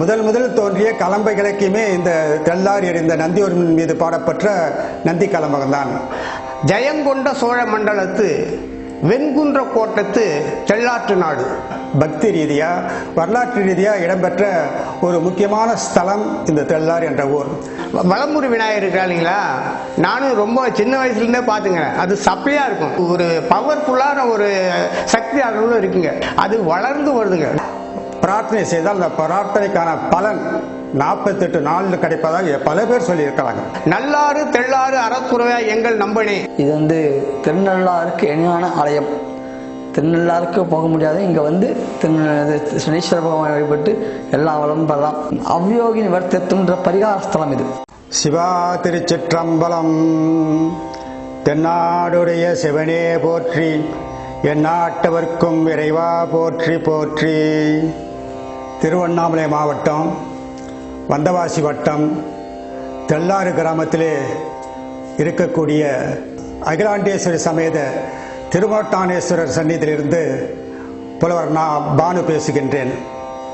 முதல் முதல் தோன்றிய கலம்பை இலக்கியமே இந்த தெல்லார் எறிந்த நந்தியொருமன் மீது பாடப்பெற்ற நந்தி கலம்பகம்தான். ஜெயங்கொண்ட சோழ மண்டலத்து வெண்குன்ற கோட்டத்து தெள்ளாற்று நாடு. பக்தி ரீதியாக வரலாற்று ரீதியாக இடம்பெற்ற ஒரு முக்கியமான ஸ்தலம் இந்த தெள்ளார் என்ற ஊர். வளம்புரி விநாயகர் இருக்கா இல்லைங்களா? நானும் ரொம்ப சின்ன வயசுலேருந்தே பார்த்துங்க அது சப்பையாக இருக்கும். ஒரு பவர்ஃபுல்லான ஒரு சக்தி அளவில் இருக்குங்க. அது வளர்ந்து வருதுங்க. பிரார்த்தனை செய்தால் அந்த பிரார்த்தனைக்கான பலன் நாற்பத்தெட்டு நாளில் கிடைப்பதாக பல பேர் சொல்லியிருக்கிறாங்க. நல்லாறு தெள்ளாறு அறத்துறையா எங்கள் நம்பனே. இது வந்து திருநள்ளாருக்கு இணையான ஆலயம். திருநள்ளாருக்கு போக முடியாது. இங்கே வந்து திரு சனீஸ்வர பகவானை வழிபட்டு எல்லா வளமும் பெறலாம். அவ்யோகி நிவர்த்தித்துன்ற பரிகார ஸ்தலம் இது. சிவா திருச்சிற்றம்பலம் தென்னாடுடைய சிவனே போற்றி எந்நாட்டவர்க்கும் இறைவா போற்றி போற்றி. திருவண்ணாமலை மாவட்டம் வந்தவாசி வட்டம் தெல்லாறு கிராமத்திலே இருக்கக்கூடிய அகிலாண்டேஸ்வரி சமேத திருமோட்டானேஸ்வரர் சந்நிதியிலிருந்து புலவர் நான் பானு பேசுகின்றேன்.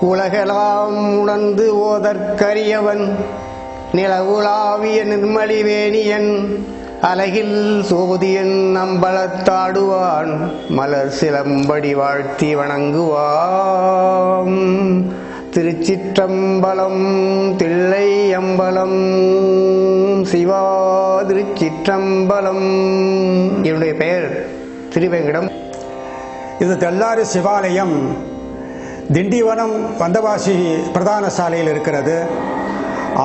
உலகெல்லாம் உணர்ந்து ஓதற்கரியவன் நிலவுலாவிய நிர்மலிவேணியன் அலகில் சோதியன் நம்பளத்தாடுவான் மலர் சிலம்படி வாழ்த்தி வணங்குவான். திருச்சிற்றம்பலம் தில்லை அம்பலம் சிவா திருச்சிற்றம்பலம் என்னுடைய பெயர் திருவேங்கடம். இது தெல்லாறு சிவாலயம் திண்டிவனம் வந்தவாசி பிரதான சாலையில் இருக்கிறது.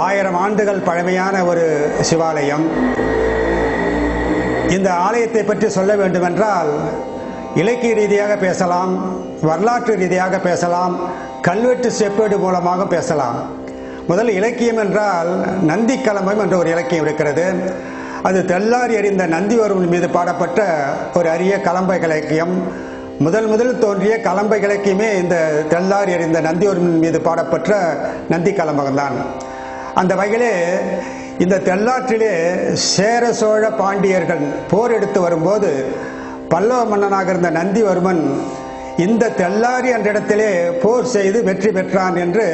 ஆயிரம் ஆண்டுகள் பழமையான ஒரு சிவாலயம். இந்த ஆலயத்தை பற்றி சொல்ல வேண்டுமென்றால் இலக்கிய ரீதியாக பேசலாம் வரலாற்று ரீதியாக பேசலாம் கல்வெட்டு செப்பேடு மூலமாக பேசலாம். முதல் இலக்கியம் என்றால் நந்தி கலம்பம் என்ற ஒரு இலக்கியம் இருக்கிறது. அது தெல்லாரி எறிந்த நந்திவர்மன் மீது பாடப்பட்ட ஒரு அரிய கலம்பை இலக்கியம். முதல் முதல் தோன்றிய கலம்பை இலக்கியமே இந்த தெல்லாரி எறிந்த நந்திவர்மன் மீது பாடப்பட்ட நந்தி கலம்பகம்தான். அந்த வகையிலே இந்த தெல்லாற்றிலே சேர சோழ பாண்டியர்கள் போர் எடுத்து வரும்போது பல்லவ மன்னனாக இருந்த நந்திவர்மன் இந்த தெல்லாரி என்ற இடத்திலே போர் செய்து வெற்றி பெற்றான் என்று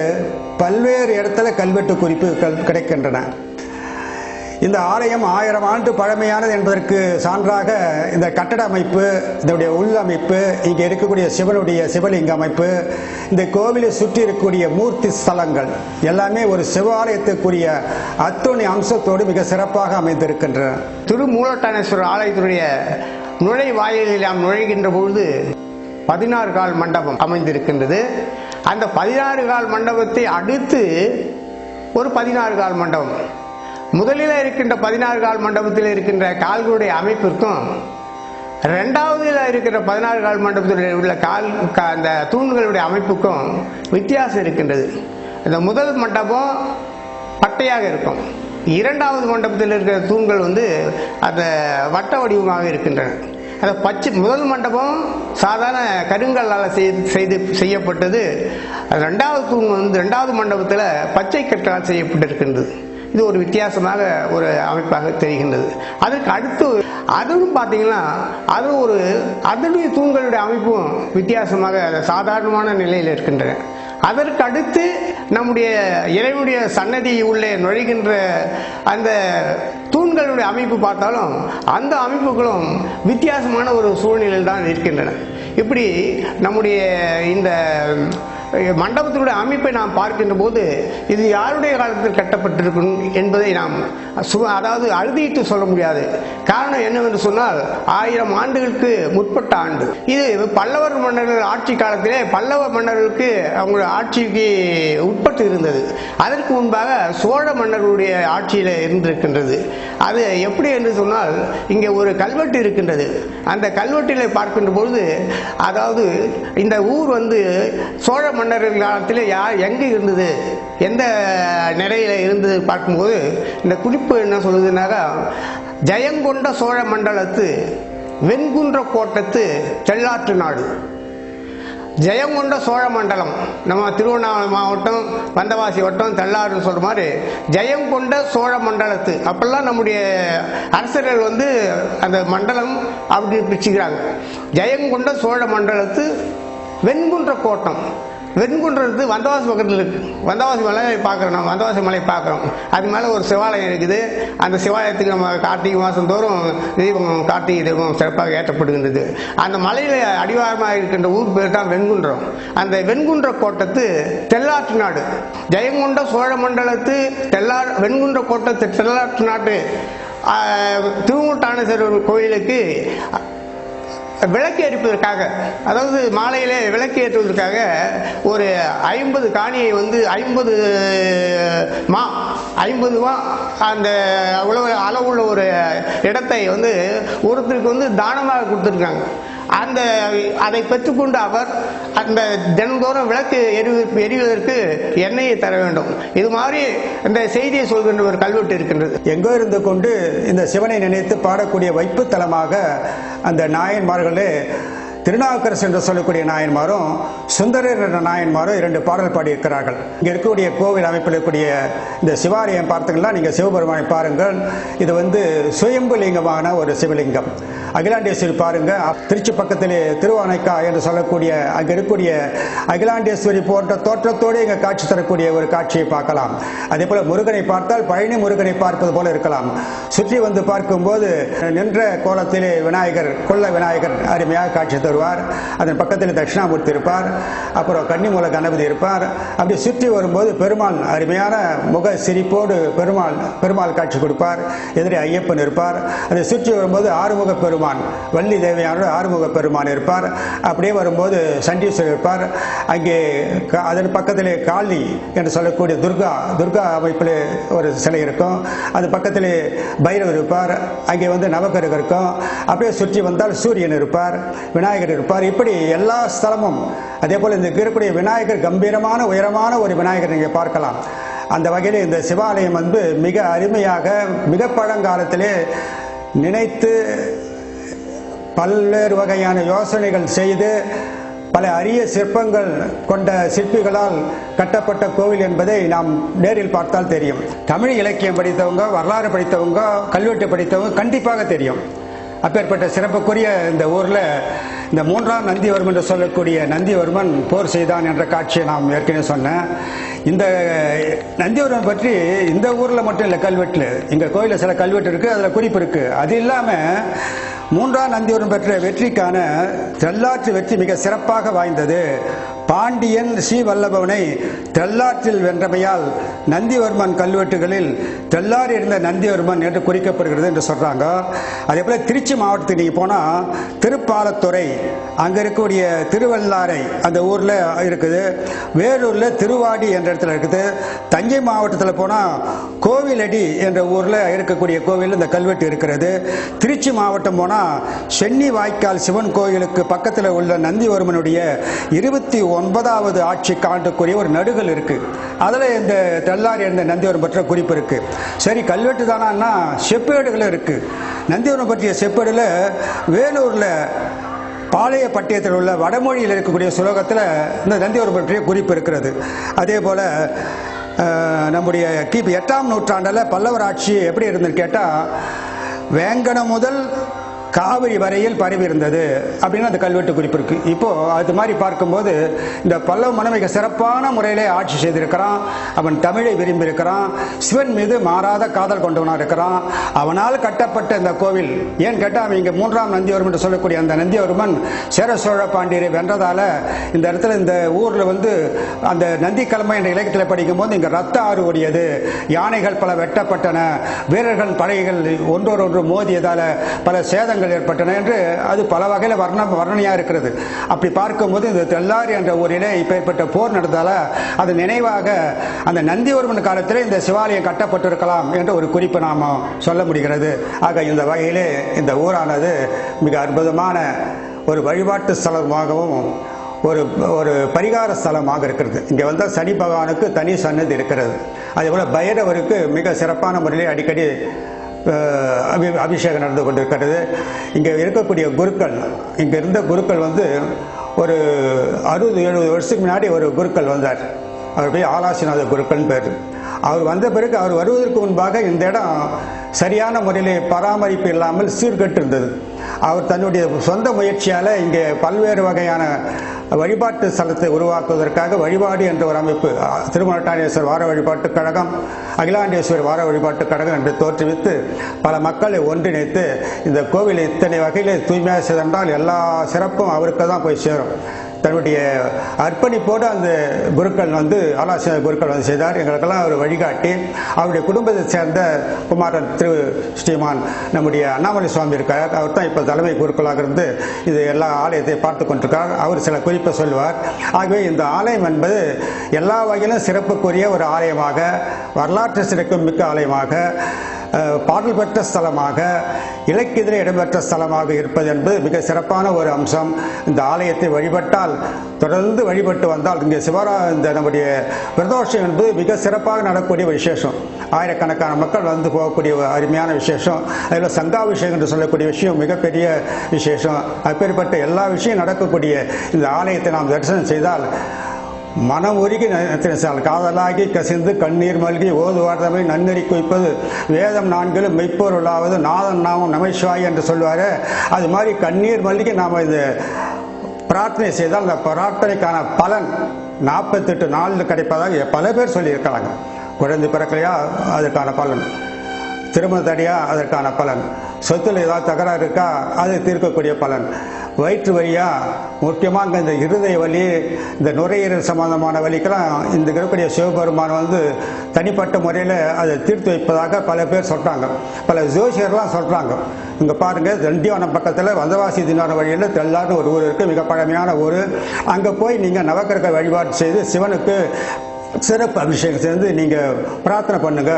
பல்வேறு இடத்துல கல்வெட்டு குறிப்புகள் கிடைக்கின்றன. இந்த ஆலயம் ஆயிரம் ஆண்டு பழமையானது என்பதற்கு சான்றாக இந்த கட்டட அமைப்பு இதனுடைய உள்ளமைப்பு இங்கே இருக்கக்கூடிய சிவனுடைய சிவலிங்க அமைப்பு இந்த கோவிலை சுற்றி இருக்கக்கூடிய மூர்த்தி ஸ்தலங்கள் எல்லாமே ஒரு சிவாலயத்துக்குரிய அத்துணை அம்சத்தோடு மிக சிறப்பாக அமைந்திருக்கின்றன. திருமூலட்டானேஸ்வரர் ஆலயத்தினுடைய நுழைவாயிலில் நாம் நுழைகின்ற பொழுது பதினாறு கால் மண்டபம் அமைந்திருக்கின்றது. அந்த பதினாறு கால் மண்டபத்தை அடுத்து ஒரு பதினாறு கால் மண்டபம். முதலில் இருக்கின்ற பதினாறு கால் மண்டபத்தில் இருக்கின்ற கால்களுடைய அமைப்பிற்கும் ரெண்டாவதில் இருக்கிற பதினாறு கால் மண்டபத்தில் உள்ள கால் அந்த தூண்களுடைய அமைப்புக்கும் வித்தியாசம் இருக்கின்றது. இந்த முதல் மண்டபம் பட்டையாக இருக்கும். இரண்டாவது மண்டபத்தில் இருக்கிற தூண்கள் வந்து அந்த வட்ட வடிவமாக இருக்கின்றன. அந்த பச்சை முதல் மண்டபம் சாதாரண கருங்கல்லால் செய்து செய்து செய்யப்பட்டது. அது ரெண்டாவது தூண் வந்து ரெண்டாவது மண்டபத்தில் பச்சை கற்களால் செய்யப்பட்டிருக்கின்றது. இது ஒரு வித்தியாசமாக ஒரு அமைப்பாக தெரிகின்றது. அதற்கு அடுத்து அதுவும் பார்த்தீங்கன்னா அது ஒரு அதனுடைய தூண்களுடைய அமைப்பும் வித்தியாசமாக சாதாரணமான நிலையில் இருக்கின்றன. அதற்கு அடுத்து நம்முடைய இறைவனுடைய சன்னதி உள்ளே நுழைகின்ற அந்த தூண்களுடைய அமைப்பு பார்த்தாலும் அந்த அமைப்புகளும் வித்தியாசமான ஒரு சூழ்நிலையில் தான் இருக்கின்றன. இப்படி நம்முடைய இந்த மண்டபத்தினுடைய அமைப்பை நாம் பார்க்கின்ற போது இது யாருடைய காலத்தில் கட்டப்பட்டிருக்கும் என்பதை நாம் சு- அதாவது அழுதியிட்டு சொல்ல முடியாது. காரணம் என்னவென்று சொன்னால் ஆயிரம் ஆண்டுகளுக்கு முற்பட்ட ஆண்டு. இது பல்லவர் மன்னர்கள் ஆட்சி காலத்திலே பல்லவ மன்னர்களுக்கு அவங்க ஆட்சிக்கு உட்பட்டு இருந்தது. அதற்கு முன்பாக சோழ மன்னர்களுடைய ஆட்சியில் இருந்திருக்கின்றது. அது எப்படி என்று சொன்னால் இங்கே ஒரு கல்வெட்டு இருக்கின்றது. அந்த கல்வெட்டிலே பார்க்கின்ற பொழுது அதாவது இந்த ஊர் வந்து சோழ மன்னர்கள் காலத்தில் யார் எங்கே இருந்தது? எந்த நிலையில் இருந்தது பார்க்கும்போது இந்த குறிப்பு என்ன சொல்லுதுன்னாக்கா ஜெயங்கொண்ட சோழ மண்டலத்து வெண்குன்ற கோட்டத்து தெள்ளாற்று நாடு. ஜெயங்கொண்ட சோழ மண்டலம் நம்ம திருவண்ணாமலை மாவட்டம் வந்தவாசி வட்டம் தெள்ளாறுன்னு சொல்கிற மாதிரி ஜெயங்கொண்ட சோழ மண்டலத்து. அப்பெல்லாம் நம்முடைய அரசர்கள் வந்து அந்த மண்டலம் அப்படி பிரிச்சுக்கிறாங்க. ஜெயங்கொண்ட சோழ மண்டலத்து வெண்குன்ற கோட்டம். வெண்குன்றது வந்தவாசி பக்கத்தில் இருக்கு. வந்தவாசி மலை பார்க்குறோம் நம்ம. வந்தவாசி மலை பார்க்குறோம். அது மேலே ஒரு சிவாலயம் இருக்குது. அந்த சிவாலயத்துக்கு நம்ம கார்த்திகை மாதம் தோறும் தீபம் கார்த்திகை தீபம் சிறப்பாக ஏற்றப்படுகின்றது. அந்த மலையில் அடிவாரமாக இருக்கின்ற ஊர் பேர் தான் வெண்குன்றம். அந்த வெண்குன்ற கோட்டத்து தெல்லாற்று நாடு. ஜெயங்கொண்ட சோழ மண்டலத்து தெல்லார் வெண்குன்ற கோட்டத்து தெல்லாற்று நாட்டு திருமூட்டானேஸ்வரர் கோயிலுக்கு விளக்கு எரிப்பதற்காக அதாவது மாலையிலே விளக்கு ஏற்றுவதற்காக ஒரு ஐம்பது காணியை வந்து ஐம்பது மா ஐம்பது மா அந்த உழவு அளவுள்ள ஒரு இடத்தை வந்து ஒருத்தருக்கு வந்து தானமாக கொடுத்துருக்காங்க. அந்த அதை பெற்றுக்கொண்டு அவர் அந்த தினந்தோறும் விளக்கு எரி எரிவதற்கு எண்ணெயை தர வேண்டும். இது மாதிரி இந்த செய்தியை சொல்கின்ற ஒரு கல்வெட்டு இருக்கின்றது. எங்கோ இருந்து கொண்டு இந்த சிவனை நினைத்து பாடக்கூடிய வைப்பு தலமாக அந்த நாயன்மார்களே திருநாவுக்கரசு என்று சொல்லக்கூடிய நாயன்மாரும் சுந்தரர் என்ற நாயன்மாரும் இரண்டு பாடல் பாடியிருக்கிறார்கள். இங்கே இருக்கக்கூடிய கோவில் அமைப்பில் இருக்கக்கூடிய இந்த சிவாலயம் பார்த்தீங்கன்னா நீங்கள் சிவபெருமானை பாருங்கள். இது வந்து சுயம்பு லிங்கமான ஒரு சிவலிங்கம். அகிலாண்டேஸ்வரி பாருங்கள் திருச்சி பக்கத்திலே திருவானைக்கா என்று சொல்லக்கூடிய அங்கே இருக்கக்கூடிய அகிலாண்டேஸ்வரி போன்ற தோற்றத்தோடு இங்கே காட்சி தரக்கூடிய ஒரு காட்சியை பார்க்கலாம். அதே போல் முருகனை பார்த்தால் பழனி முருகனை பார்ப்பது போல இருக்கலாம். சுற்றி வந்து பார்க்கும்போது நின்ற கோலத்திலே விநாயகர் கொள்ள விநாயகர் அருமையாக காட்சி வருவார். அதன் பக்கத்தில் தட்சிணாமூர்த்தி இருப்பார். அப்புறம் கன்னிமூல கணபதி இருப்பார். அப்படி சுற்றி வரும்போது பெருமாள் அருமையான முக சிரிப்போடு பெருமாள் பெருமாள் காட்சி கொடுப்பார். எதிரே ஐயப்பன் இருப்பார். அதை சுற்றி வரும்போது ஆறுமுக பெருமான் வள்ளி தேவையான ஆறுமுக பெருமான் இருப்பார். அப்படியே வரும்போது சண்டீஸ்வரர் இருப்பார். அங்கே அதன் பக்கத்திலே காளி என்று சொல்லக்கூடிய துர்கா துர்கா அமைப்பில் ஒரு சிலை இருக்கும். அது பக்கத்திலே பைரவர் இருப்பார். அங்கே வந்து நவகருக இருக்கும். அப்படியே சுற்றி வந்தால் சூரியன் இருப்பார். விநாயகர் இருப்பார். இப்படி எல்லா ஸ்தலமும் அதே போல் இந்த இருக்கக்கூடிய விநாயகர் கம்பீரமான உயரமான ஒரு விநாயகர் நீங்கள் பார்க்கலாம். அந்த வகையில் இந்த சிவாலயம் வந்து மிக அருமையாக மிக பழங்காலத்திலே நினைத்து பல்வேறு வகையான யோசனைகள் செய்து பல அரிய சிற்பங்கள் கொண்ட சிற்பிகளால் கட்டப்பட்ட கோவில் என்பதை நாம் நேரில் பார்த்தால் தெரியும். தமிழ் இலக்கியம் படித்தவங்க வரலாறு படித்தவங்க கல்வெட்டு படித்தவங்க கண்டிப்பாக தெரியும். அப்பேற்பட்ட சிறப்புக்குரிய இந்த ஊரில் இந்த மூன்றாம் நந்திவர்மன் என்று சொல்லக்கூடிய நந்திவர்மன் போர் செய்தான் என்ற காட்சியை நாம் ஏற்கனவே சொன்னேன். இந்த நந்திவர்மன் பற்றி இந்த ஊரில் மட்டும் இல்லை கல்வெட்டில். இங்கே கோயிலில் சில கல்வெட்டு இருக்குது அதில் குறிப்பு இருக்குது அது இல்லாமல் மூன்றாம் நந்திவர்மன் பெற்ற வெற்றிக்கான தெல்லாற்று வெற்றி மிக சிறப்பாக வாய்ந்தது. பாண்டியன் ஸ்ரீ வல்லபவனை தெல்லாற்றில் வென்றமையால் நந்திவர்மன் கல்வெட்டுகளில் தெல்லாறு இருந்த நந்திவர்மன் என்று குறிக்கப்படுகிறது என்று சொல்கிறாங்க அதே போல் திருச்சி மாவட்டத்துக்கு நீங்கள் போனால் திருப்பாலத்துறை அங்கே இருக்கக்கூடிய திருவல்லாரை அந்த ஊரில் இருக்குது. வேலூரில் திருவாடி என்ற இடத்துல இருக்குது. தஞ்சை மாவட்டத்தில் போனால் கோவிலடி என்ற ஊரில் இருக்கக்கூடிய கோவில் இந்த கல்வெட்டு இருக்கிறது. திருச்சி மாவட்டம் போனால் சென்னி வாய்க்கால் சிவன் கோயிலுக்கு பக்கத்தில் உள்ள நந்திவர்மனுடைய இருபத்தி ஒன்பதாவது ஆட்சி காண்டுக்குரிய ஒரு நடுகள் இருக்கு. அதில் இந்த தெல்லாரி இருந்த நந்திவரம் பற்றிய குறிப்பு இருக்கு. சரி கல்வெட்டு தானான்னா செப்பேடுகள் இருக்கு. நந்திவரம் பற்றிய செப்பேடுல வேலூர்ல பாளைய பட்டியத்தில் உள்ள வடமொழியில் இருக்கக்கூடிய சுலோகத்தில் இந்த நந்திவரம் பற்றிய குறிப்பு இருக்கிறது. அதே போல் நம்முடைய கிபி எட்டாம் நூற்றாண்டில் பல்லவர் ஆட்சி எப்படி இருந்துன்னு கேட்டால் வேங்கடம் முதல் காவிரி வரையில் பரவி இருந்தது அப்படின்னு அந்த கல்வெட்டு குறிப்பு இருக்கு இப்போ அது மாதிரி பார்க்கும்போது இந்த பல்லவ மனமிக மிக சிறப்பான முறையிலே ஆட்சி செய்திருக்கிறான் அவன் தமிழை விரும்பி இருக்கிறான் சிவன் மீது மாறாத காதல் கொண்டவனாக இருக்கிறான். அவனால் கட்டப்பட்ட இந்த கோவில் ஏன் கேட்டால் அவன் இங்கே மூன்றாம் நந்தியவர்மன் என்று சொல்லக்கூடிய அந்த நந்திவர்மன் சேர சோழ பாண்டியரை வென்றதால இந்த இடத்துல இந்த ஊரில் வந்து அந்த நந்தி கிழமை என்ற இலக்கியத்தில் படிக்கும்போது இங்கே ரத்த ஆறு ஓடியது. யானைகள் பல வெட்டப்பட்டன வீரர்கள் படைகள் ஒன்றோடொன்று மோதியதால் பல சேதங்கள் ஏற்பட்டன என்று அது பல வகையில் வர்ண வர்ணனையாக இருக்கிறது. அப்படி பார்க்கும்போது இந்த தெல்லாரி என்ற ஊரிலே இப்பேற்பட்ட போர் நடந்ததால் அது நினைவாக அந்த நந்திவர்மன் காலத்தில் இந்த சிவாலயம் கட்டப்பட்டிருக்கலாம் என்ற ஒரு குறிப்பு நாம் சொல்ல முடிகிறது. ஆக இந்த வகையிலே இந்த ஊரானது மிக அற்புதமான ஒரு வழிபாட்டு ஸ்தலமாகவும் ஒரு ஒரு பரிகார ஸ்தலமாக இருக்கிறது. இங்கே வந்தால் சனி பகவானுக்கு தனி சன்னதி இருக்கிறது. அதே போல் பைரவருக்கு மிக சிறப்பான முறையில் அடிக்கடி அபி- அபிஷேகம் நடந்து கொண்டிருக்கிறது இங்கே இருக்கக்கூடிய குருக்கள் இங்கே இருந்த குருக்கள் வந்து ஒரு அறுபது எழுபது வருஷத்துக்கு முன்னாடி ஒரு குருக்கள் வந்தார். அவர் போய் ஆலாசிநாத குருக்கள்னு பேர். அவர் வந்த பிறகு அவர் வருவதற்கு முன்பாக இந்த இடம் சரியான முறையில் பராமரிப்பு இல்லாமல் சீர்கட்டிருந்தது. அவர் தன்னுடைய சொந்த முயற்சியால் இங்கே பல்வேறு வகையான வழிபாட்டு ஸ்தலத்தை உருவாக்குவதற்காக வழிபாடு என்ற ஒரு அமைப்பு திருமணட்டாண்டேஸ்வர் வார வழிபாட்டுக் கழகம் அகிலாண்டேஸ்வர் வார வழிபாட்டுக் கழகம் என்று தோற்றுவித்து பல மக்களை ஒன்றிணைத்து இந்த கோவிலை இத்தனை வகையில் தூய்மையாக செய்தென்றால் எல்லா சிறப்பும் அவருக்கு தான் போய் சேரும். தன்னுடைய அர்ப்பணிப்போடு அந்த குருக்கள் வந்து ஆலோசனை குருக்கள் வந்து செய்தார். எங்களுக்கெல்லாம் அவர் வழிகாட்டி. அவருடைய குடும்பத்தை சேர்ந்த குமாரன் திரு ஸ்ரீமான் நம்முடைய அண்ணாமலை சுவாமி இருக்கார். அவர் தான் இப்போ தலைமை குருக்களாக இருந்து இது எல்லா ஆலயத்தை பார்த்து கொண்டிருக்கார். அவர் சில குறிப்பை சொல்லுவார் ஆகவே இந்த ஆலயம் என்பது எல்லா வகையிலும் சிறப்புக்குரிய ஒரு ஆலயமாக வரலாற்று சிறப்பு மிக்க ஆலயமாக பாடல் பெற்ற ஸ்தலமாக இலக்கியத்தில் இடம்பெற்ற ஸ்தலமாக இருப்பது என்பது மிக சிறப்பான ஒரு அம்சம். இந்த ஆலயத்தை வழிபட்டால் தொடர்ந்து வழிபட்டு வந்தால் இங்கே சிவரா இந்த நம்முடைய பிரதோஷம் என்பது மிக சிறப்பாக நடக்கக்கூடிய ஒரு விசேஷம். ஆயிரக்கணக்கான மக்கள் வந்து போகக்கூடிய அருமையான விசேஷம். அதில் சங்காபிஷேகம் என்று சொல்லக்கூடிய விஷயம் மிகப்பெரிய விசேஷம். அப்பேற்பட்ட எல்லா விஷயம் நடக்கக்கூடிய இந்த ஆலயத்தை நாம் தரிசனம் செய்தால் மனம் உருகி நினைத்தினால் காதலாகி கசிந்து கண்ணீர் மல்கி ஓதுவார்த்தமை தமிழ் நன்னெறி குவிப்பது வேதம் நான்கிலும் மெய்ப்பொருளாவது நாதன் நாமம் நமச்சிவாய் என்று சொல்வாரு அது மாதிரி கண்ணீர் மல்கி நாம் இந்த பிரார்த்தனை செய்தால் அந்த பிரார்த்தனைக்கான பலன் நாற்பத்தெட்டு நாளில் கிடைப்பதாக பல பேர் சொல்லியிருக்கிறாங்க. குழந்தை பிறக்கலையா? அதுக்கான பலன். திருமண தடியா? அதற்கான பலன். சொத்தில் ஏதாவது தகராறு இருக்கா? அது தீர்க்கக்கூடிய பலன். வயிற்று வழியாக முக்கியமாக இந்த இருதய வலி இந்த நுரையீரல் சம்பந்தமான வலிக்கெல்லாம் இந்த இருக்கக்கூடிய சிவபெருமான் வந்து தனிப்பட்ட முறையில் அதை தீர்த்து வைப்பதாக பல பேர் சொல்கிறாங்க பல ஜோசியர்லாம் சொல்கிறாங்க இங்கே பாருங்கள் தண்டியானம் பக்கத்தில் வந்தவாசி தினான வழியில் தெல்லார்னு ஒரு ஊர் இருக்குது மிக பழமையான ஊர். அங்கே போய் நீங்கள் நவக்கிரக வழிபாடு செய்து சிவனுக்கு சிறப்பு அபிஷேகம் சேர்ந்து நீங்கள் பிரார்த்தனை பண்ணுங்க.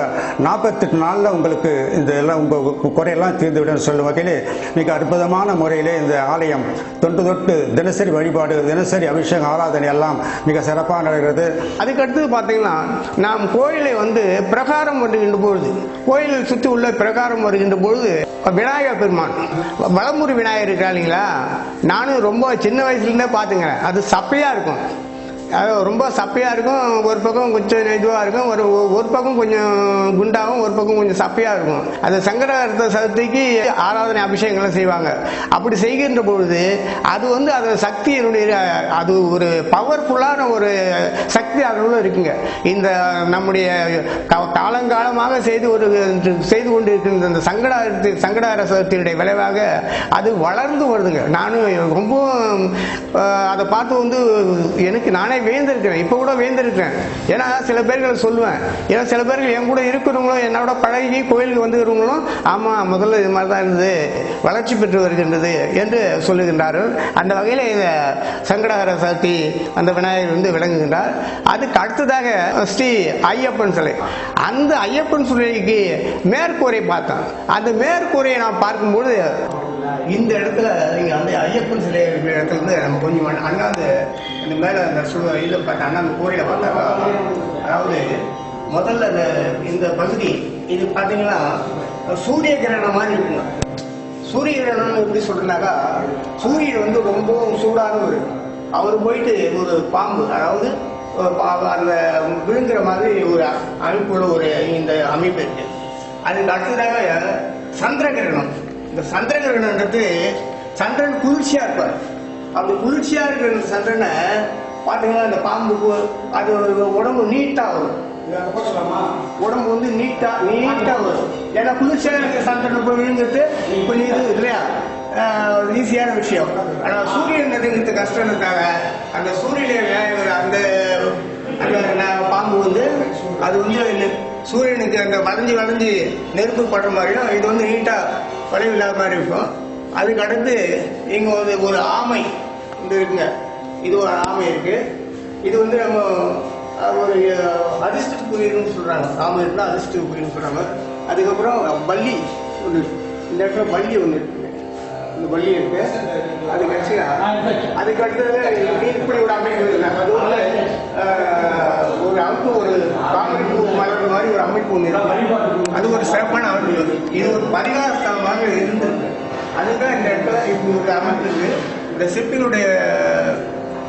நாற்பத்தெட்டு நாளில் உங்களுக்கு இந்த எல்லாம் உங்கள் குறையெல்லாம் தீர்ந்துவிடும் சொல்லும் வகையில் மிக அற்புதமான முறையிலே இந்த ஆலயம் தொன்று தொட்டு தினசரி வழிபாடு தினசரி அபிஷேகம் ஆராதனை எல்லாம் மிக சிறப்பாக நடக்கிறது. அதுக்கடுத்து பார்த்தீங்கன்னா நாம் கோயிலை வந்து பிரகாரம் வருகின்ற பொழுது கோயிலை சுற்றி உள்ள பிரகாரம் வருகின்ற பொழுது விநாயகர் பெருமான் வளமுறை விநாயகர் இருக்கா இல்லைங்களா? நானும் ரொம்ப சின்ன வயசுலேருந்தே பார்த்துங்க அது சப்பையாக இருக்கும். ரொம்ப சப்பையாக இருக்கும். ஒரு பக்கம் கொஞ்சம் இதுவாக இருக்கும். ஒரு ஒரு பக்கம் கொஞ்சம் குண்டாகவும் ஒரு பக்கம் கொஞ்சம் சப்பையாக இருக்கும். அந்த சங்கடகரத்த சதுர்த்திக்கு ஆராதனை அபிஷேகங்கள்லாம் செய்வாங்க. அப்படி செய்கின்ற பொழுது அது வந்து அது சக்தியினுடைய அது ஒரு பவர்ஃபுல்லான ஒரு சக்தி அதுல இருக்குங்க. இந்த நம்முடைய காலங்காலமாக செய்து ஒரு செய்து கொண்டு இருக்கின்ற இந்த சங்கடாரத்தி சங்கடார சதுர்த்தியுடைய விளைவாக அது வளர்ந்து வருதுங்க. நானும் ரொம்ப அதை பார்த்து வந்து எனக்கு நானே வேந்திருக்கிறேன் இப்போ கூட வேந்திருக்கிறேன் ஏன்னா சில பேர்களை சொல்லுவேன். ஏன்னா சில பேர்கள் என் கூட இருக்கிறவங்களும் என்னோட பழகி கோயிலுக்கு வந்துக்கிறவங்களும் ஆமாம் முதல்ல இது மாதிரி தான் இருந்தது வளர்ச்சி பெற்று வருகின்றது என்று சொல்லுகின்றார்கள். அந்த வகையில் இந்த சங்கடகர சக்தி அந்த விநாயகர் வந்து விளங்குகின்றார். அதுக்கு அடுத்ததாக ஸ்ரீ ஐயப்பன் சிலை. அந்த ஐயப்பன் சிலைக்கு மேற்கூரை பார்த்தேன். அந்த மேற்கூரையை நான் பார்க்கும்போது இந்த இடத்துல நீங்கள் அந்த ஐயப்பன் சிலை இருக்கிற இடத்துல இருந்து நம்ம கொஞ்சம் அண்ணா- அண்ணாந்து இந்த மேலே அந்த சு இதில் பார்த்தா அண்ணாந்து கோயிலை பார்த்தாக்கா அதாவது முதல்ல இந்த இந்த பகுதி இது பார்த்தீங்கன்னா சூரிய கிரகணம் மாதிரி இருக்குங்க. சூரிய கிரகணம் எப்படி சொல்றேன்னாக்கா சூரியன் வந்து ரொம்பவும் சூடானவர் அவர் போயிட்டு ஒரு பாம்பு அதாவது அந்த விழுங்குற மாதிரி ஒரு அமைப்புள்ள ஒரு இந்த அமைப்பு இருக்கு. அதுக்கு அடுத்ததாக சந்திர கிரகணம் இந்த சந்திர கிரகணன்றது சந்திரன் குளிர்ச்சியா இருப்பார். அப்படி குளிர்ச்சியா இருக்கிற சந்திரனை பார்த்தீங்கன்னா இந்த பாம்புக்கு அது உடம்பு நீட்டா வரும்? உடம்பு வந்து நீட்டா நீட்டா வரும். ஏன்னா குளிர்ச்சியா இருக்கிற சந்திரனை போய் விழுந்துட்டு கொஞ்சம் இது இல்லையா? ஈஸியான விஷயம். ஆனா சூரியன் நதிங்கிறது கஷ்டம்ன்றதுக்காக அந்த சூரியனை அந்த அந்த ந- பாம்பு வந்து அது வந்து நெ- சூரியனுக்கு அந்த வளைஞ்சு வளைஞ்சு நெருப்பு படுற மாதிரியும் இது வந்து நீட்டா வளைவு இல்லாத மாதிரி இருக்கும். அதுக்கு அடுத்து இங்க வந்து ஒரு ஆமை இந்த இருக்குங்க. இது ஒரு ஆமை இருக்குது இது வந்து நம்ம ஒரு அஹ், அதிர்ஷ்டத்துக்குரியன்னு சொல்கிறாங்க ஆமை இருந்தால் அதிர்ஷ்டத்துக்குரியன்னு சொல்கிறாங்க அதுக்கப்புறம் வள்ளி ஒன்று இந்த இடத்துல வள்ளி ஒன்று இருக்குங்க. இந்த பள்ளி இருக்கு. அது கட்சியா அதுக்கு அடுத்தது இப்படி ஒரு அமைப்பு இருக்கு. அது வந்து ஒரு அமைப்பு ஒரு தாமரை மலர் மாதிரி ஒரு அமைப்பு ஒன்று இருக்கு. அது ஒரு சிறப்பான அமைப்பு இது ஒரு பரிகார ஸ்தலமாக இருந்திருக்கு. அதுதான் இந்த இடத்துல இப்போ ஒரு அமைப்பு இந்த சிற்பிகளுடைய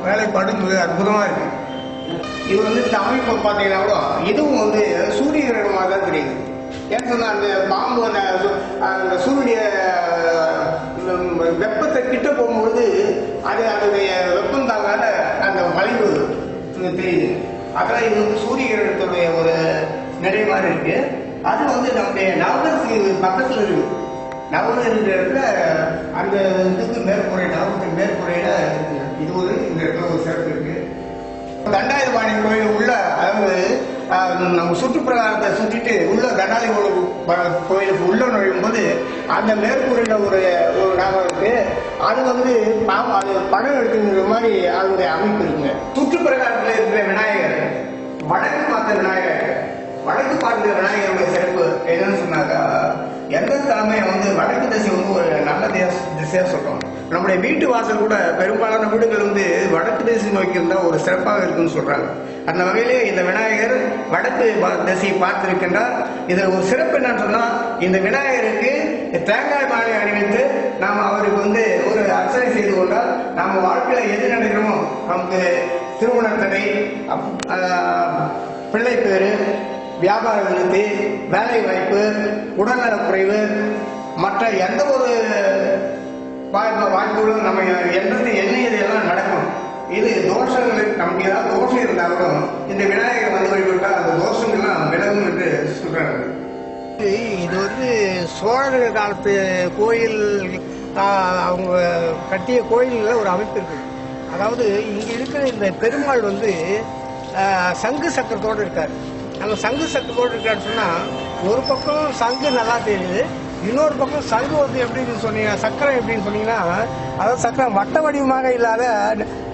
வேலைப்பாடு மிக அற்புதமாக இருக்கு. இது வந்து இந்த அமைப்பை பார்த்தீங்கன்னா கூட இதுவும் வந்து சூரிய கிரகமாக தான் தெரியுது. ஏன்னு சொன்னால் அந்த பாம்பு அந்த அந்த சூரிய வெப்பத்தை கிட்ட போகும்போது அது அதனுடைய வெப்பம் தாங்காத அந்த வளைவு தெரியுது. அதெல்லாம் இது வந்து சூரிய கிரகத்துடைய ஒரு நிலை மாதிரி இருக்குது அது வந்து நம்முடைய நவகரத்துக்கு பக்கத்தில் இருக்குது நவகரம் இடத்துல அந்த இதுக்கு மேற்கூரை நவகரத்துக்கு மேற்கூரையில இது ஒரு இந்த இடத்துல ஒரு சிறப்பு இருக்கு. தண்டாயுதபாணி கோயில் உள்ள அதாவது நம்ம சுற்றுப்பிரகாரத்தை சுற்றிட்டு உள்ள தண்டாயுத கோயிலுக்கு உள்ள நுழையும் போது அந்த மேற்கூரையில ஒரு ஒரு நாகம் இருக்கு. அது வந்து பாவம் அது படம் எடுத்துங்கிற மாதிரி அதனுடைய அமைப்பு இருக்குங்க. சுற்றுப்பிரகாரத்தில் இருக்கிற விநாயகர் வடக்கு பார்த்த விநாயகர் வடக்கு பார்த்த விநாயகருடைய சிறப்பு என்னன்னு சொன்னாக்கா எந்த தலைமையை வந்து வடக்கு திசை வந்து ஒரு நல்ல திசையாக திசையா சொல்றோம். நம்முடைய வீட்டு வாசல் கூட பெரும்பாலான வீடுகள் வந்து வடக்கு திசை நோக்கி இருந்தா ஒரு சிறப்பாக இருக்குன்னு சொல்றாங்க. அந்த வகையிலே இந்த விநாயகர் வடக்கு பா- திசையை பார்த்திருக்கின்றார். இதுல ஒரு சிறப்பு என்னன்னு சொன்னா இந்த விநாயகருக்கு தேங்காய் மாலை அணிவித்து நாம் அவருக்கு வந்து ஒரு அர்ச்சனை செய்து கொண்டால் நம்ம வாழ்க்கையில எது நடக்கிறோமோ நமக்கு திருமண தடை பிள்ளை பேரு வியாபார விருத்தி வேலை வாய்ப்பு உடல்நலக் குறைவு மற்ற எந்த ஒரு வாய்ப்பு வாய்ப்புகளும் நம்ம என்னது எண்ணியது எல்லாம் நடக்கும். இது தோஷங்கள் நமக்கு ஏதாவது தோஷம் இருந்தாலும் இந்த விநாயகர் வந்து வழிபட்டால் அந்த தோஷங்கள்லாம் விலகும் என்று சொல்றாங்க. இது வந்து சோழர்கள் காலத்து கோயில் அவங்க கட்டிய கோயிலில் ஒரு அமைப்பு இருக்குது அதாவது இங்கே இருக்கிற இந்த பெருமாள் வந்து சங்கு சக்கரத்தோடு இருக்கார். அந்த சங்கு சக்கரத்தோடு போட்டுருக்கான்னு சொன்னால் ஒரு பக்கம் சங்கு நல்லா தெரியுது இன்னொரு பக்கம் சங்கு வந்து எப்படின்னு சொன்னீங்க சக்கரம் எப்படின்னு சொன்னீங்கன்னா அதாவது சக்கரம் வட்ட வடிவமாக இல்லாத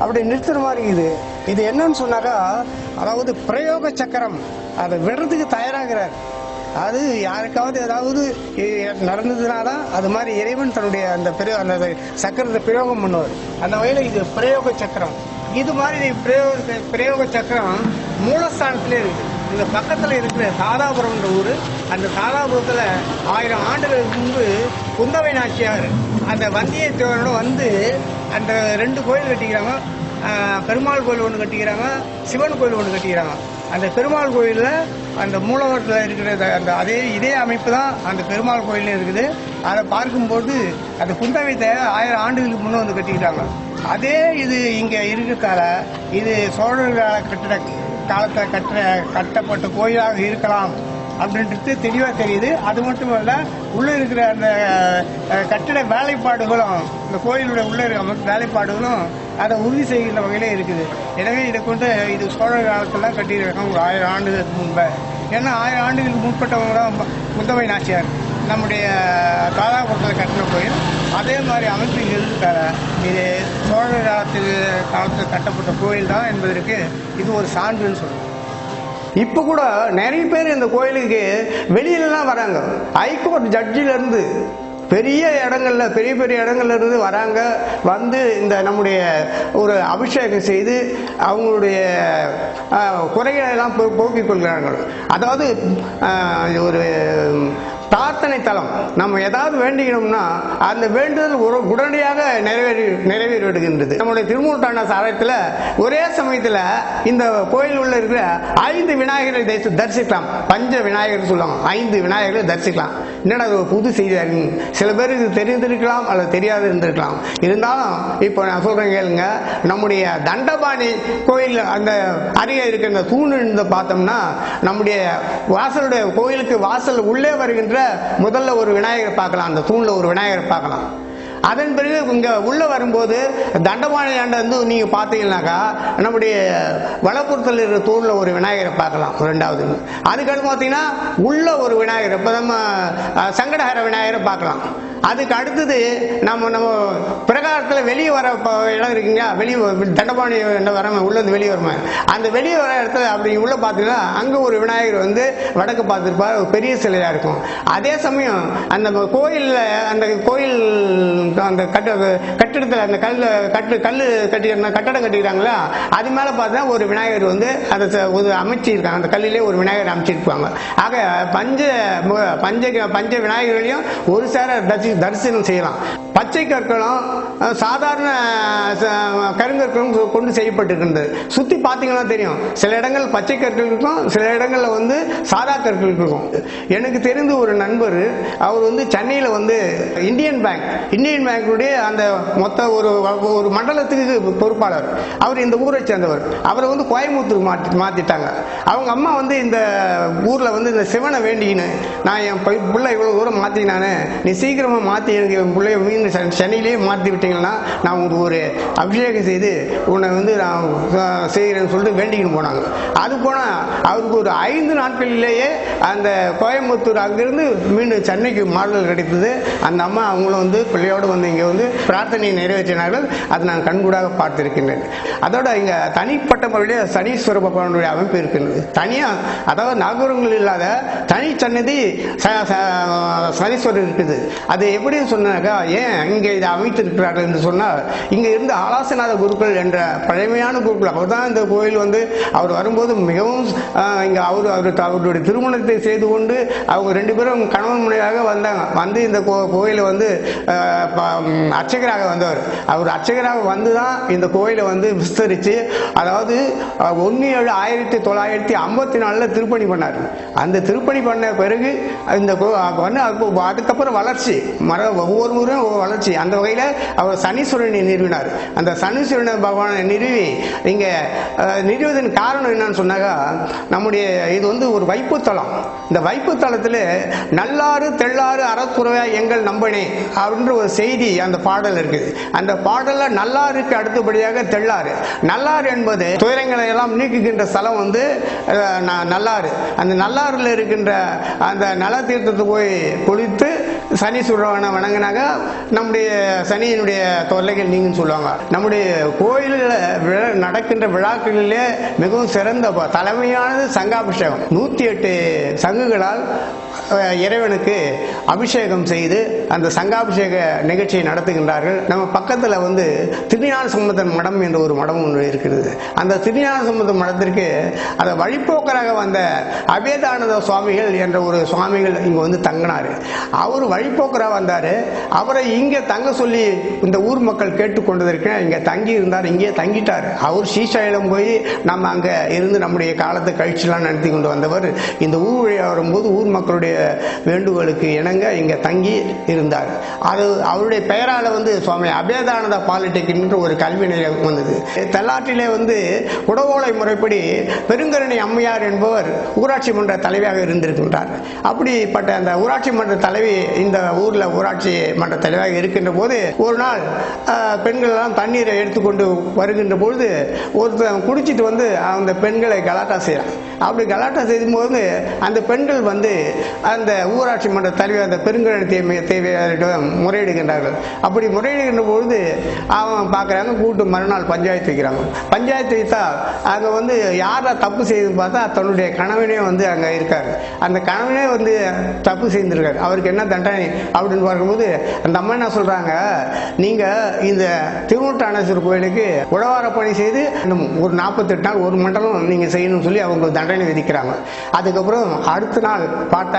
அப்படி நிறுத்துற மாதிரி இது இது என்னன்னு சொன்னாக்கா அதாவது பிரயோக சக்கரம் அதை விடுறதுக்கு தயாராகிறார். அது யாருக்காவது ஏதாவது நடந்ததுனா தான் அது மாதிரி இறைவன் தன்னுடைய அந்த பிரயோ அந்த சக்கரத்தை பிரயோகம் பண்ணுவார். அந்த வகையில் இது பிரயோக சக்கரம். இது மாதிரி பிரயோக பிரயோக சக்கரம் மூலஸ்தானத்திலே இருக்குது. இந்த பக்கத்தில் இருக்கிற தாதாபுரம்ன்ற ஊர் அந்த தாதாபுரத்தில் ஆயிரம் ஆண்டுகளுக்கு முன்பு குந்தவை நாச்சியார் அந்த வந்தியத்தேவனோட வந்து அந்த ரெண்டு கோயில் கட்டிக்கிறாங்க. பெருமாள் கோயில் ஒன்று கட்டிக்கிறாங்க சிவன் கோயில் ஒன்று கட்டிக்கிறாங்க. அந்த பெருமாள் கோயிலில் அந்த மூலவரத்தில் இருக்கிற அந்த- அதே இதே அமைப்பு தான் அந்த பெருமாள் கோயிலில் இருக்குது. அதை பார்க்கும்போது அந்த குந்தவைத்தை ஆயிரம் ஆண்டுகளுக்கு முன்னே வந்து கட்டிக்கிறாங்க அதே இது இங்கே இருக்கிறதால இது சோழர்களால் கட்டிட காலத்தில் கட்ட கட்டப்பட்ட கோயிலாக இருக்கலாம் அப்படின்றது தெளிவாக தெரியுது. அது மட்டும் இல்ல உள்ள இருக்கிற அந்த கட்டிட வேலைப்பாடுகளும் இந்த கோயிலுடைய உள்ள இருக்கிற வேலைப்பாடுகளும் அதை உறுதி செய்கின்ற வகையிலே இருக்குது. எனவே இதை கொண்டு இது சோழர் காலத்துல கட்டியிருக்காங்க. ஒரு ஆயிரம் ஆண்டுகளுக்கு முன்பு. ஏன்னா ஆயிரம் ஆண்டுகளுக்கு முற்பட்டவங்க தான் குந்தவை நாச்சியார். நம்முடைய தாதாபுரத்தில் கட்டின கோயில் அதே மாதிரி அமைப்பு இது சோழர் காலத்தில் காலத்தில் கட்டப்பட்ட கோயில் தான் என்பதற்கு இது ஒரு சான்றுன்னு சொல்லுவோம். இப்போ கூட நிறைய பேர் இந்த கோயிலுக்கு வெளியிலலாம் வராங்க. ஹைகோர்ட் ஜட்ஜிலேருந்து பெரிய இடங்கள்ல பெரிய பெரிய இடங்கள்ல இருந்து வராங்க. வந்து இந்த நம்முடைய ஒரு அபிஷேகம் செய்து அவங்களுடைய குறைகளை எல்லாம் போ- போக்கிக் கொள்கிறார்கள். அதாவது ஒரு பிரார்த்தனை தலம். நம்ம ஏதாவது வேண்டிக்கணும்னா அந்த வேண்டுதல் ஒரு உடனடியாக நிறைவேறி நிறைவேறி விடுகின்றது நம்முடைய திருமூர்த்தாண்ட சாரத்தில் ஒரே சமயத்தில் இந்த கோயில் உள்ள இருக்கிற ஐந்து விநாயகரை தரிசி- தரிசிக்கலாம். பஞ்ச விநாயகர் சொல்லுவாங்க. ஐந்து விநாயகரை தரிசிக்கலாம். என்னடா அது ஒரு புது செய்தியாக சில பேர் இது தெரிந்திருக்கலாம் அல்லது தெரியாது இருந்திருக்கலாம். இருந்தாலும் இப்போ நான் சொல்றேன் கேளுங்க. நம்முடைய தண்டபாணி கோயில் அந்த அருகே இருக்கிற தூண் இருந்து பார்த்தோம்னா நம்முடைய வாசலுடைய கோயிலுக்கு வாசல் உள்ளே வருகின்ற முதல்ல ஒரு விநாயகரை பார்க்கலாம் அந்த தூணில் ஒரு விநாயகரை பார்க்கலாம். அதன் பிறகு இங்கே உள்ளே வரும்போது தண்டபாணி ஆண்டை வந்து நீங்கள் பார்த்தீங்கன்னாக்கா நம்முடைய வளப்புறத்தில் இருக்கிற தூணில் ஒரு விநாயகரை பார்க்கலாம் ரெண்டாவது அதுக்கடுத்து பார்த்தீங்கன்னா உள்ள ஒரு விநாயகர் இப்போ நம்ம சங்கடஹர விநாயகரை பார்க்கலாம். அதுக்கு அடுத்தது நம்ம நம்ம பிரகாரத்தில் வெளியே வர இடம் இருக்குங்களா? வெளியே தண்டபாணி என்ன வரமே உள்ளது வெளியே வருமே? அந்த வெளியே வர இடத்துல அப்படி உள்ளே பார்த்தீங்கன்னா அங்கே ஒரு விநாயகர் வந்து வடக்கு பார்த்துருப்பார் ஒரு பெரிய சிலையாக இருக்கும். அதே சமயம் அந்த கோயிலில் அந்த கோயில் அந்த கட்ட கட்டிடத்தில் அந்த கல் கட்டு கல் கட்டி கட்டடம் கட்டிக்கிறாங்களா? அது மேலே பார்த்தா ஒரு விநாயகர் வந்து அதை ச- ஒரு அமைச்சிருக்காங்க. அந்த கல்லிலே ஒரு விநாயகர் அமைச்சிருப்பாங்க. ஆக பஞ்ச பஞ்ச பஞ்ச விநாயகர்களையும் ஒரு சேர தரிசி தரிசனம் செய்யலாம். பச்சை கற்களும் சாதாரண ச- கருங்கற்களும் கொ- கொண்டு செய்யப்பட்டிருக்கின்றது. சுற்றி பார்த்தீங்கன்னா தெரியும். சில இடங்கள் பச்சை கற்கள் இருக்கும் சில இடங்களில் வந்து சாதா கற்கள் இருக்கும். எனக்கு தெரிந்த ஒரு நண்பர் அவர் வந்து சென்னையில் வந்து இந்தியன் பேங்க் இந்தியன் பேங்குடைய அந்த மொத்த ஒரு ஒரு மண்டலத்துக்கு பொறுப்பாளர். அவர் இந்த ஊரை சேர்ந்தவர். அவரை வந்து கோயம்புத்தூர் மாற்றி மாற்றிட்டாங்க அவங்க அம்மா வந்து இந்த ஊரில் வந்து இந்த சிவனை வேண்டிக்கின்னு நான் என் பிள்ளை இவ்வளோ தூரம் மாற்றினானே நீ சீக்கிரமாக மாற்றி எனக்கு என் பிள்ளைய மீன் நீங்கள் சென்னையிலேயே மாற்றி விட்டீங்கன்னா நான் உங்களுக்கு ஒரு அபிஷேகம் செய்து உன்னை வந்து நான் செய்கிறேன்னு சொல்லிட்டு வேண்டிக்கின்னு போனாங்க. அது போனால் அவருக்கு ஒரு ஐந்து நாட்களிலேயே அந்த கோயம்புத்தூர் அங்கிருந்து மீண்டும் சென்னைக்கு மாடல் கிடைத்தது. அந்த அம்மா அவங்களும் வந்து பிள்ளையோடு வந்து இங்கே வந்து பிரார்த்தனையை நிறைவேற்றினார்கள். அது நான் கண்கூடாக பார்த்திருக்கின்றேன். அதோட இங்கே தனிப்பட்ட முறையிலே சனீஸ்வர பகவானுடைய அமைப்பு இருக்கின்றது. தனியாக அதாவது நகரங்கள் இல்லாத தனி சன்னதி ச- சனீஸ்வரர் இருக்குது. அது எப்படின்னு சொன்னாக்கா ஏன் அங்கே இதை அமைத்திருக்கிறார்கள் என்று சொன்னால் இங்கே இருந்த ஆலாசநாத குருக்கள் என்ற பழமையான குருக்கள் அவர் தான் இந்த கோயில் வந்து அவர் வரும்போது மிகவும் இங்கே அவர் அவர் அவருடைய திருமணத்தை செய்து கொண்டு அவங்க ரெண்டு பேரும் கணவன் முனையாக வந்தாங்க. வந்து இந்த கோ- கோயிலை வந்து ப- அர்ச்சகராக வந்தவர். அவர் அர்ச்சகராக வந்து தான் இந்த கோயிலை வந்து விஸ்தரித்து அதாவது ஒன்று ஏழு ஆயிரத்தி தொள்ளாயிரத்தி ஐம்பத்தி நாலில் திருப்பணி பண்ணார். அந்த திருப்பணி பண்ண பிறகு இந்த கோ- வந்து அதுக்கப்புறம் வளர்ச்சி. மர ஒவ்வொரு முறையும் வளர்ச்சி. அந்த வகையில் அவர் சனீஸ்வரனை நிறுவினார். அந்த சனீஸ்வரன் பகவானை நிறுவி இங்கே நிறுவதன் காரணம் என்னன்னு சொன்னாக்கா நம்முடைய இது வந்து ஒரு வைப்புத்தலம் இந்த வைப்புத்தலத்தில் நல்லாறு தெள்ளாறு அறக்குறையா எங்கள் நம்பனே அப்படின்ற ஒரு செய்தி அந்த பாடல் இருக்குது. அந்த பாடலில் நல்லாருக்கு அடுத்தபடியாக தெள்ளாறு. நல்லாறு என்பது துயரங்களை எல்லாம் நீக்குகின்ற ஸ்தலம் வந்து நல்லாறு. அந்த நல்லாறுல இருக்கின்ற அந்த நல தீர்த்தத்தை போய் குளித்து சனீஸ்வரனை வணங்கினாங்க நம்முடைய சனியினுடைய தொல்லைகள் நீங்கன்னு சொல்லுவாங்க. நம்முடைய கோயிலில் நடக்கின்ற விழாக்களிலே மிகவும் சிறந்த தலைமையானது சங்காபிஷேகம். நூத்தி எட்டு சங்குகளால் இறைவனுக்கு அபிஷேகம் செய்து அந்த சங்காபிஷேக நிகழ்ச்சியை நடத்துகின்றார்கள். நம்ம பக்கத்தில் வந்து திருஞான சம்பந்தன் மடம் என்ற ஒரு மடம் ஒன்று இருக்கிறது. அந்த திருஞான சம்பந்தன் மடத்திற்கு அதை வழிபோக்கராக வந்த அபேதானந்த சுவாமிகள் என்ற ஒரு சுவாமிகள் இங்கே வந்து தங்கினார். அவர் வழிபோக்கராக வந்தார். அவரை இங்கே தங்க சொல்லி இந்த ஊர் மக்கள் கேட்டுக்கொண்டதற்கு இங்கே தங்கி இருந்தார். இங்கே தங்கிட்டார். அவர் ஸ்ரீசைலம் போய் நம்ம அங்கே இருந்து நம்முடைய காலத்தை கழிச்சுலாம் நடத்தி கொண்டு வந்தவர். இந்த ஊர் வழியாக வரும்போது ஊர் மக்களுடைய வேண்டுகோளுக்கு இணங்க இங்க தங்கி இருந்தார். அது அவருடைய பெயரால வந்து சுவாமி அபேதானந்த பாலிடெக்னிக் ஒரு கல்வி நிலையம் வந்தது. தெல்லாற்றிலே வந்து குடவோலை முறைப்படி பெருங்கரணி அம்மையார் என்பவர் ஊராட்சி மன்ற தலைவியாக இருந்திருக்கின்றார். அப்படிப்பட்ட அந்த ஊராட்சி மன்ற தலைவி இந்த ஊரில் ஊராட்சி மன்ற தலைவியாக இருக்கின்ற போது ஒரு நாள் பெண்கள் எல்லாம் தண்ணீரை எடுத்துக்கொண்டு வருகின்ற பொழுது ஒருத்தன் குடிச்சிட்டு வந்து அந்த பெண்களை கலாட்டா செய்யறான் அப்படி கலாட்டா செய்யும்போது அந்த பெண்கள் வந்து அந்த ஊராட்சி மன்ற தலைவர் அந்த பெருங்கழி தேவை தேவையாரிடம் முறையிடுகின்றார்கள். அப்படி முறையிடுகின்ற பொழுது அவன் பார்க்குறாங்க கூட்டு மறுநாள் பஞ்சாயத்து வைக்கிறாங்க. பஞ்சாயத்து வைத்தா அங்கே வந்து யாரா தப்பு செய்து பார்த்தா தன்னுடைய கணவனே வந்து அங்கே இருக்கார். அந்த கணவனே வந்து தப்பு செய்திருக்கார். அவருக்கு என்ன தண்டனை அப்படின்னு பார்க்கும்போது அந்த அம்மா என்ன சொல்கிறாங்க நீங்கள் இந்த திருவூட்டானேஸ்வரர் கோயிலுக்கு உழவார பணி செய்து ஒரு நாற்பத்தெட்டு நாள் ஒரு மண்டலம் நீங்கள் செய்யணும்னு சொல்லி அவங்க தண்டனை விதிக்கிறாங்க. அதுக்கப்புறம் அடுத்த நாள்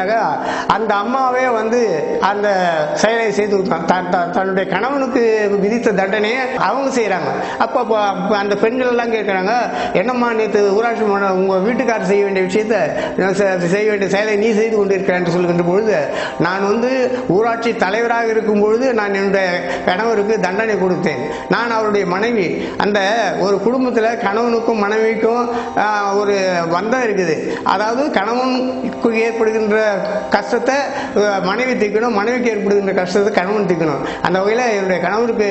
பார்த்தாக்க அந்த அம்மாவே வந்து அந்த செயலை செய்து த- தன்னுடைய கணவனுக்கு விதித்த தண்டனையை அவங்க செய்யறாங்க அப்ப அந்த பெண்கள் எல்லாம் கேட்குறாங்க என்னம்மா நேற்று ஊராட்சி மன்ற உங்க வீட்டுக்காரர் செய்ய வேண்டிய விஷயத்த செ- செய்ய வேண்டிய செயலை நீ செய்து கொண்டிருக்கிறேன் என்று சொல்கின்ற பொழுது நான் வந்து ஊராட்சி தலைவராக இருக்கும் பொழுது நான் என்னுடைய கணவருக்கு தண்டனை கொடுத்தேன். நான் அவருடைய மனைவி. அந்த ஒரு குடும்பத்தில் கணவனுக்கும் மனைவிக்கும் ஒரு பந்தம் இருக்குது. அதாவது கணவனுக்கு ஏற்படுகின்ற கஷ்டத்தை மனைவி தீர்க்கணும் மனைவிக்கு ஏற்படுகின்ற கஷ்டத்தை கணவன் தீர்க்கணும் அந்த வகையில் என்னுடைய கணவருக்கு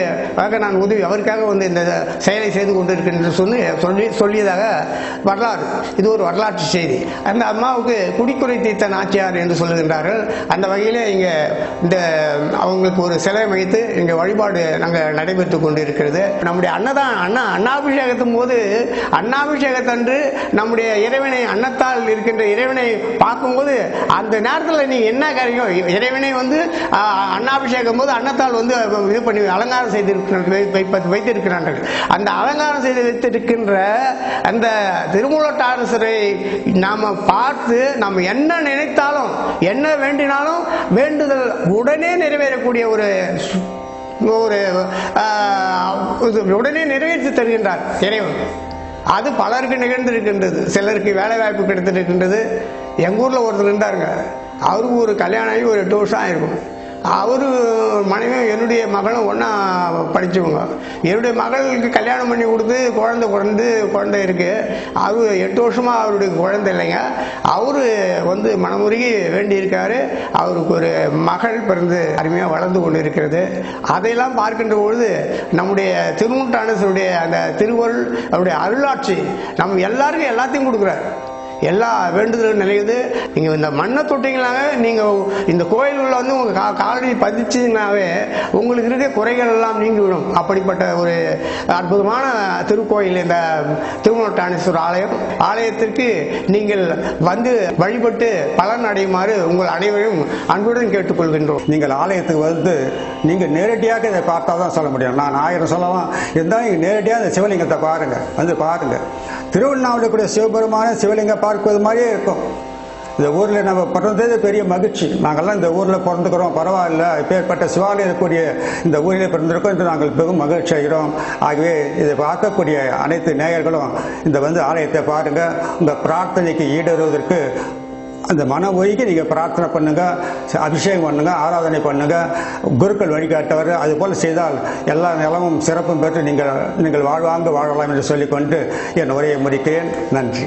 நான் உதவி அவருக்காக வந்து இந்த செயலை செய்து கொண்டு என்று சொல்லி சொல்லி சொல்லியதாக வரலாறு. இது ஒரு வரலாற்று செய்தி. அந்த அம்மாவுக்கு குடிக்குறை தீர்த்த நாச்சியார் என்று சொல்லுகின்றார்கள். அந்த வகையில் இங்கே இந்த அவங்களுக்கு ஒரு சிலை வைத்து இங்கே வழிபாடு நாங்கள் நடைபெற்று கொண்டிருக்கிறது. நம்முடைய அன்னதான் அண்ணா அண்ணாபிஷேகத்தின் போது அண்ணாபிஷேகத்தன்று நம்முடைய இறைவனை அன்னத்தால் இருக்கின்ற இறைவனை பார்க்கும்போது அந்த அந்த நேரத்தில் நீ என்ன காரியம்? இறைவனை வந்து அன்னாபிஷேகம் போது அன்னத்தால் வந்து இது பண்ணி அலங்காரம் செய்திருக்கிற வைத்திருக்கிறார்கள். அந்த அலங்காரம் செய்து வைத்திருக்கின்ற அந்த திருமூலட்டாரசரை நாம் பார்த்து நாம் என்ன நினைத்தாலும் என்ன வேண்டினாலும் வேண்டுதல் உடனே நிறைவேறக்கூடிய ஒரு ஒரு இது உடனே நிறைவேற்றி தருகின்றார் இறைவன். அது பலருக்கு நிகழ்ந்திருக்கின்றது. சிலருக்கு வேலை வாய்ப்பு கிடைத்திருக்கின்றது. எங்கள் ஊரில் ஒருத்தர் இருந்தாருங்க. அவருக்கு ஒரு கல்யாணம் ஆகி ஒரு எட்டு வருஷம் ஆயிருக்கும். அவரு மனைவியும் என்னுடைய மகளும் ஒன்றா படித்தவங்க என்னுடைய மகளுக்கு கல்யாணம் பண்ணி கொடுத்து குழந்தை பிறந்து குழந்தை இருக்குது அவர் எட்டு வருஷமாக அவருடைய குழந்தை இல்லைங்க. அவர் வந்து மனமுருகி வேண்டியிருக்காரு. அவருக்கு ஒரு மகள் பிறந்து அருமையாக வளர்ந்து கொண்டு இருக்கிறது அதையெல்லாம் பார்க்கின்ற பொழுது நம்முடைய திருமுட்டானசருடைய அந்த திருவருள் அவருடைய அருளாட்சி நம்ம எல்லாருக்கும் எல்லாத்தையும் கொடுக்குறாரு. எல்லா வேண்டுதலும் நிலையுது நீங்கள் இந்த மண்ணை தொட்டிங்களாவே நீங்கள் இந்த கோயில்களில் வந்து உங்கள் கா காலடி பதிச்சிங்கனாவே உங்களுக்கு இருக்க குறைகள் எல்லாம் நீங்கிவிடும். அப்படிப்பட்ட ஒரு அற்புதமான திருக்கோயில் இந்த திருமணட்டானேஸ்வரர் ஆலயம். ஆலயத்திற்கு நீங்கள் வந்து வழிபட்டு பலன் அடையுமாறு உங்கள் அனைவரையும் அன்புடன் கேட்டுக்கொள்கின்றோம். நீங்கள் ஆலயத்துக்கு வந்து நீங்கள் நேரடியாக இதை பார்த்தா தான் சொல்ல முடியும். நான் ஆயிரம் சொல்லலாம் இருந்தாலும் நீங்கள் நேரடியாக இந்த சிவலிங்கத்தை பாருங்கள் வந்து பாருங்கள் திருவண்ணாமலை சிவபெருமான சிவலிங்கம் பார்ப்பது மாதிரியே இருக்கும். இந்த ஊரில் நம்ம பிறந்தது பெரிய மகிழ்ச்சி. நாங்கள்லாம் இந்த ஊரில் பிறந்துக்கிறோம். பரவாயில்ல. இப்பேற்பட்ட சிவாலயம் இருக்கக்கூடிய இந்த ஊரில் பிறந்திருக்கோம் என்று நாங்கள் மிகவும் மகிழ்ச்சி ஆகிறோம் ஆகவே இதை பார்க்கக்கூடிய அனைத்து நேயர்களும் இந்த வந்து ஆலயத்தை பாருங்கள் உங்கள் பிரார்த்தனைக்கு ஈடுறுவதற்கு அந்த மன ஒழுங்கி நீங்கள் பிரார்த்தனை பண்ணுங்கள் அபிஷேகம் பண்ணுங்கள் ஆராதனை பண்ணுங்கள் குருக்கள் வழிகாட்டவர். அதுபோல் செய்தால் எல்லா நிலமும் சிறப்பும் பெற்று நீங்கள் நீங்கள் வாழ்வாங்க வாழலாம் என்று சொல்லிக்கொண்டு என் உரையை முடிக்கிறேன். நன்றி.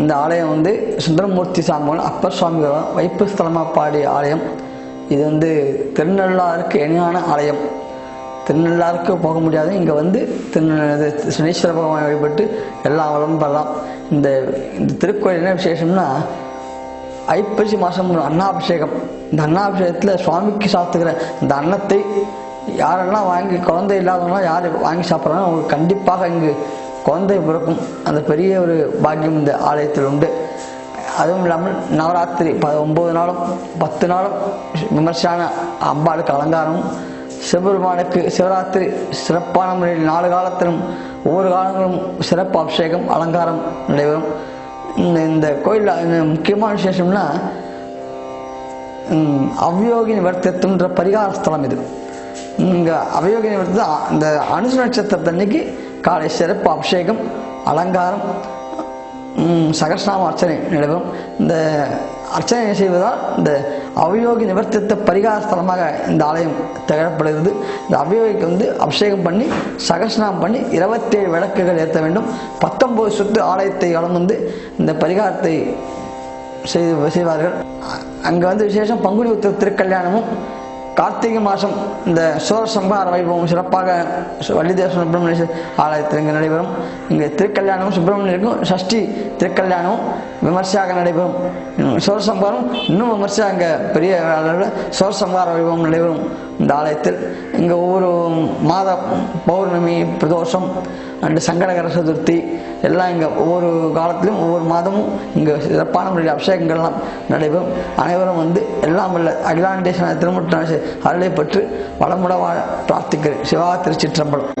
இந்த ஆலயம் வந்து சுந்தரமூர்த்தி சாமிகள் அப்பர் சுவாமி வைப்பு ஸ்தலமாக பாடிய ஆலயம். இது வந்து திருநள்ளாருக்கு இணையான ஆலயம். திருநள்ளாருக்கு போக முடியாது. இங்கே வந்து திரு சுனீஸ்வர பகவான் வழிபட்டு எல்லா வளமும் பெறலாம். இந்த இந்த திருக்கோயில் என்ன விசேஷம்னா ஐப்பசி மாதம் அன்னாபிஷேகம். இந்த அன்னாபிஷேகத்தில் சுவாமிக்கு சாத்துக்கிற இந்த அன்னத்தை யாரெல்லாம் வாங்கி குழந்தை இல்லாதவங்களாம் யார் வாங்கி சாப்பிட்றாங்க அவங்க கண்டிப்பாக இங்கு குழந்தை பிறக்கும். அந்த பெரிய ஒரு பாக்கியம் இந்த ஆலயத்தில் உண்டு. அதுவும் இல்லாமல் நவராத்திரி ப ஒம்பது நாளும் பத்து நாளும் விமர்சையான அம்பாளுக்கு அலங்காரமும் சிவபெருமானுக்கு சிவராத்திரி சிறப்பான முறையில் நாலு காலத்திலும் ஒவ்வொரு காலங்களும் சிறப்பு அபிஷேகம் அலங்காரம் நடைபெறும். இந்த கோயிலில் முக்கியமான விசேஷம்னா ம், அவ்யோகி நிவர்த்தத்துன்ற பரிகார ஸ்தலம் இது. இங்கே அவயோகி நிவர்த்தி இந்த அனுசு நட்சத்திரத்தன்னைக்கு காலை சிறப்பு அபிஷேகம் அலங்காரம் சகஸ்நாம அர்ச்சனை நடைபெறும் இந்த அர்ச்சனை செய்வதால் இந்த அவயோகி நிவர்த்தித்த பரிகார ஸ்தலமாக இந்த ஆலயம் திகழப்படுகிறது. இந்த அவயோகிக்கு வந்து அபிஷேகம் பண்ணி சகஸ்ரநாமம் பண்ணி இருபத்தேழு விளக்குகள் ஏற்ற வேண்டும். பத்தொன்பது சுற்று ஆலயத்தை வலம் வந்து இந்த பரிகாரத்தை செய்து செய்வார்கள். அங்கே வந்து விசேஷம் பங்குனி உத்திர திருக்கல்யாணமும் கார்த்திகை மாதம் இந்த சூரசம்ஹார வைபவம் சிறப்பாக வள்ளிதேவ சுப்பிரமணிய ஆலயத்தில் இங்கே நடைபெறும். இங்கே திருக்கல்யாணமும் சுப்பிரமணியருக்கும் சஷ்டி திருக்கல்யாணமும் விமர்சையாக நடைபெறும். சோர சூரசம்ஹாரம் இன்னும் விமர்சையாக அங்கே பெரிய அளவில் சூரசம்ஹார வைபவம் நடைபெறும். இந்த ஆலயத்தில் இங்கே ஒவ்வொரு மாத பௌர்ணமி பிரதோஷம் அண்டு சங்கடகர சதுர்த்தி எல்லாம் இங்கே ஒவ்வொரு காலத்திலும் ஒவ்வொரு மாதமும் இங்கே சிறப்பான முறையில் அபிஷேகங்கள்லாம் நடைபெறும். அனைவரும் வந்து எல்லாம் உள்ள அகிலாண்டேஸ்வர திருமண அருளை பெற்று வளமுட வாழ பிரார்த்திக்கிறேன். சிவா திருச்சிற்றம்பலம்.